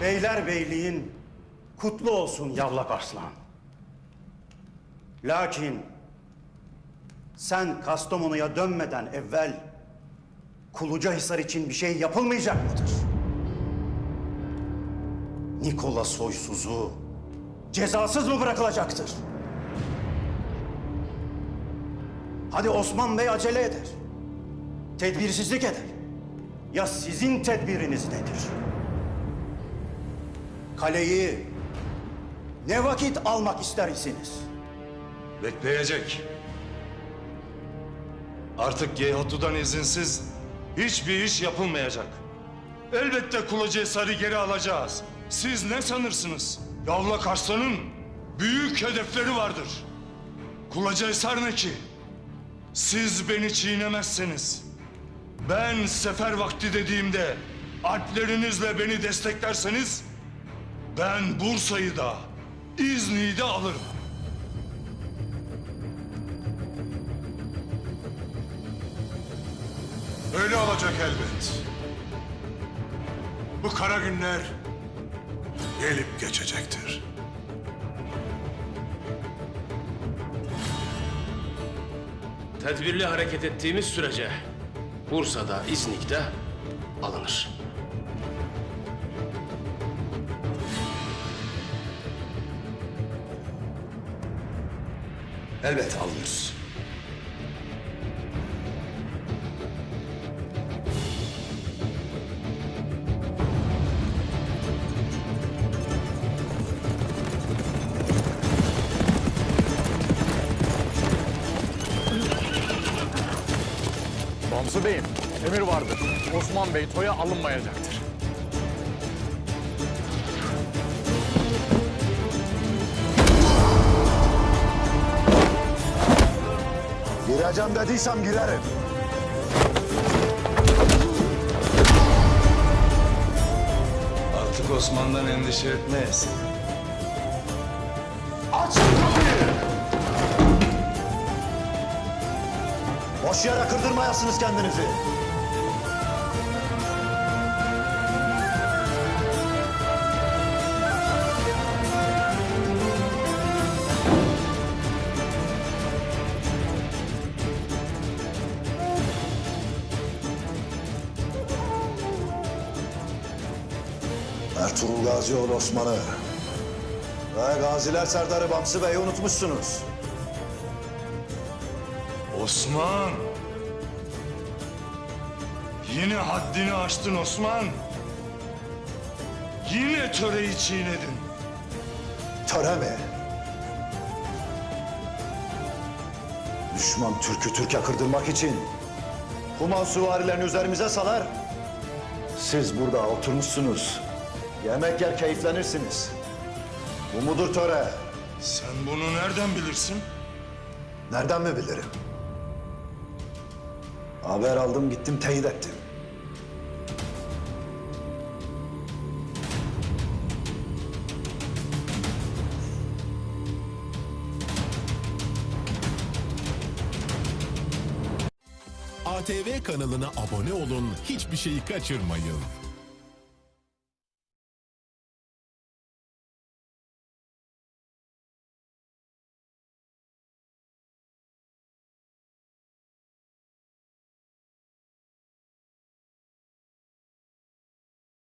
Beylerbeyliğin kutlu olsun yavlak arslan. Lakin sen Kastamonu'ya dönmeden evvel Kulucahisar için bir şey yapılmayacak mıdır? Nikola soysuzu cezasız mı bırakılacaktır? Hadi Osman Bey acele eder. Tedbirsizlik eder. Ya sizin tedbiriniz nedir? Kaleyi ne vakit almak istersiniz? Bekleyecek. Artık Geyhatu'dan izinsiz hiçbir iş yapılmayacak. Elbette Kulucahisar'ı geri alacağız. Siz ne sanırsınız? Yavlak Arslan'ın büyük hedefleri vardır. Kulucahisar ne ki? Siz beni çiğnemezseniz, ben sefer vakti dediğimde alplerinizle beni desteklerseniz, ben Bursa'yı da, İzni'yi de alırım. Öyle olacak elbet. Bu kara günler gelip geçecektir. Tedbirli hareket ettiğimiz sürece Bursa'da, İznik'te alınır. Elbet alınır. Bamsı Bey'im, emir vardır. Osman Bey toya alınmayacaktır. Gireceğim dediysem girerim. Artık Osman'dan endişe etmeyiz. Açın kapıyı! Boş yere kırdırmayasınız kendinizi. Ertuğrul Gazioğlu Osman'ı ve Gaziler Serdarı Bamsı Bey'i unutmuşsunuz. Osman! Yine haddini aştın Osman. Yine töreyi çiğnedin. Töre mi? Düşman Türk'ü Türk'e kırdırmak için Human süvarilerini üzerimize salar. Siz burada oturmuşsunuz. Yemek yer keyiflenirsiniz. Bu mudur töre? Sen bunu nereden bilirsin? Nereden mi bilirim? Haber aldım gittim teyit ettim. ATV kanalına abone olun, hiçbir şeyi kaçırmayın.